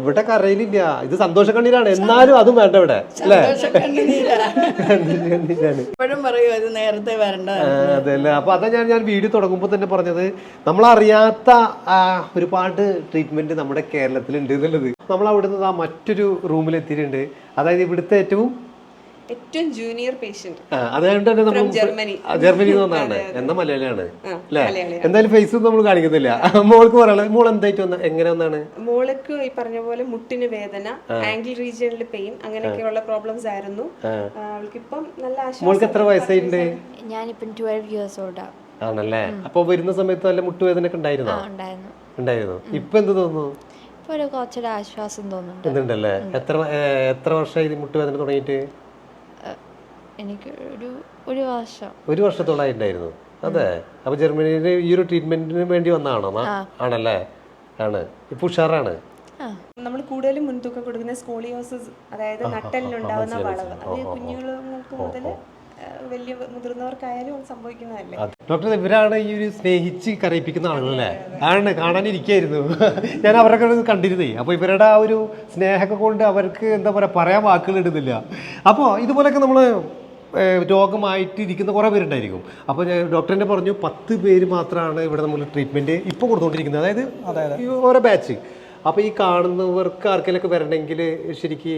ഇവിടെ കരയിലില്ല. ഇത് സന്തോഷ കണ്ണീരാണ്. എന്നാലും അതും വേണ്ട ഇവിടെ ഇപ്പോഴും പറയും അത് നേരത്തെ വരണ്ട. ആ, അതല്ലേ. അപ്പൊ അതാ ഞാൻ ഞാൻ വീഡിയോ തുടങ്ങുമ്പോൾ തന്നെ പറഞ്ഞത് നമ്മൾ അറിയാത്ത ഒരുപാട് ട്രീറ്റ്മെന്റ് നമ്മുടെ കേരളത്തിലുണ്ട് എന്നുള്ളത്. നമ്മൾ അവിടുന്ന് ആ മറ്റൊരു റൂമിൽ എത്തിയിട്ടുണ്ട് അതായത് ഇവിടുത്തെ ഏറ്റവും ഏറ്റവും ജൂനിയർ പേഷ്യന്റ് അതുകൊണ്ട് തന്നെ നമ്മൾ ജർമ്മനി. ആ, എന്ന മലയാളിയാണ്. അല്ലേ? എന്തായാലും ഫേസ് നമ്മൾ കാണിക്കുന്നില്ല. മോൾക്ക് പറയാനുള്ളത് മോൾ എന്തായിട്ട് വന്ന എങ്ങനെ വന്നാണ്? മോൾക്ക് ഈ പറഞ്ഞ പോലെ മുട്ടിന് വേദന ആംഗിൾ റീജിയണിൽ പെയിൻ അങ്ങനെയൊക്കെയുള്ള പ്രോബ്ലംസ് ആയിരുന്നു. അവൾക്ക് ഇപ്പം നല്ല മോൾക്ക് എത്ര വയസ്സായിട്ടുണ്ട്? ഞാനിപ്പം ട്വൽവ് ഇയേഴ്സ് ഓൾഡാ ആണല്ലേ? അപ്പൊ വരുന്ന സമയത്ത് നല്ല മുട്ടുവേദന ഒക്കെ ഉണ്ടായിരുന്നു. ഉണ്ടായിരുന്നു. ഇപ്പൊ എന്ത് തോന്നുന്നു? ഇപ്പോൾ ഒരു കുറച്ചൊരു ആശ്വാസം തോന്നുന്നുണ്ട്. എത്ര എത്ര വർഷമായി ഇത് മുട്ടുവേദന തുടങ്ങിയിട്ട്? എനിക്ക് ഒരു ഒരു വർഷം. ഒരു വർഷത്തോളമായി ഉണ്ടായിരുന്നു. അതെ. അപ്പൊ ജർമ്മനിയിൽ ഈ ഒരു ട്രീറ്റ്മെന്റിന് വേണ്ടി വന്നാണോ ആണല്ലേ? ആണ്. ഇപ്പൊ ഉഷാറാണ്. നമ്മൾ കൂടുതലും മുൻതൂക്കം കൊടുക്കുന്ന സ്കോളിയോസിസ് അതായത് നട്ടലിൽ ഉണ്ടാകുന്ന വളവ്. അത് കുഞ്ഞുങ്ങൾക്ക് മുതൽ വലിയ മുതിർന്നവർക്കായാലും സംഭവിക്കുന്നതല്ലേ? ഡോക്ടർ ഇവരാണ് ഈ ഒരു സ്നേഹിച്ച് കരയിപ്പിക്കുന്ന ആളുകളല്ലേ ആണ് കാണാനിരിക്കായിരുന്നു. ഞാൻ അവരൊക്കെ കണ്ടിരുന്നേ. അപ്പോൾ ഇവരുടെ ആ ഒരു സ്നേഹമൊക്കെ കൊണ്ട് അവർക്ക് എന്താ പറയുക പറയാൻ വാക്കുകൾ ഇടുന്നില്ല അപ്പോൾ ഇതുപോലൊക്കെ നമ്മൾ രോഗമായിട്ട് ഇരിക്കുന്ന കുറേ പേരുണ്ടായിരിക്കും. അപ്പോൾ ഞാൻ ഡോക്ടറിനെ പറഞ്ഞു പത്ത് പേര് മാത്രമാണ് ഇവിടെ നമ്മൾ ട്രീറ്റ്മെന്റ് ഇപ്പോൾ കൊടുത്തുകൊണ്ടിരിക്കുന്നത് അതായത് ഓരോ ബാച്ച് അപ്പോൾ ഈ കാണുന്നവർക്ക് ആർക്കെങ്കിലൊക്കെ വരണമെങ്കിൽ ശരിക്ക്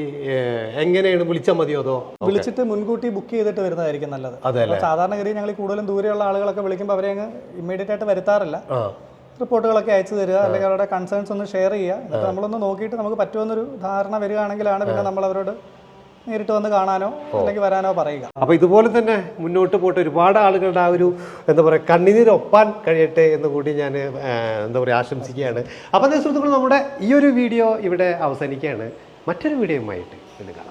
എങ്ങനെയാണ് വിളിച്ചാൽ മതിയോ അതോ? വിളിച്ചിട്ട് മുൻകൂട്ടി ബുക്ക് ചെയ്തിട്ട് വരുന്നതായിരിക്കും നല്ലത്. സാധാരണഗതി ഞങ്ങൾ കൂടുതലും ദൂരെയുള്ള ആളുകളൊക്കെ വിളിക്കുമ്പോൾ അവരെ അങ്ങ് ഇമ്മീഡിയറ്റ് ആയിട്ട് വരുത്താറില്ല. റിപ്പോർട്ടുകളൊക്കെ അയച്ചു തരിക അല്ലെങ്കിൽ അവരുടെ കൺസേൺസ് ഒന്ന് ഷെയർ ചെയ്യുക. എന്നിട്ട് നമ്മളൊന്ന് നോക്കിയിട്ട് നമുക്ക് പറ്റുമെന്നൊരു ധാരണ വരികയാണെങ്കിലാണ് പിന്നെ നമ്മൾ അവരോട് നേരിട്ട് വന്ന് കാണാനോ അല്ലെങ്കിൽ വരാനോ പറയുക. അപ്പോൾ ഇതുപോലെ തന്നെ മുന്നോട്ട് പോയിട്ട് ഒരുപാട് ആളുകളുടെ ആ ഒരു എന്താ പറയുക കണ്ണുനീര് ഒപ്പാൻ കഴിയട്ടെ എന്ന് കൂടി ഞാൻ എന്താ പറയുക ആശംസിക്കുകയാണ്. അപ്പോൾ അതേ സുഹൃത്തുക്കൾ നമ്മുടെ ഈ ഒരു വീഡിയോ ഇവിടെ അവസാനിക്കുകയാണ്. മറ്റൊരു വീഡിയോയുമായിട്ട് വീണ്ടും കാണാം.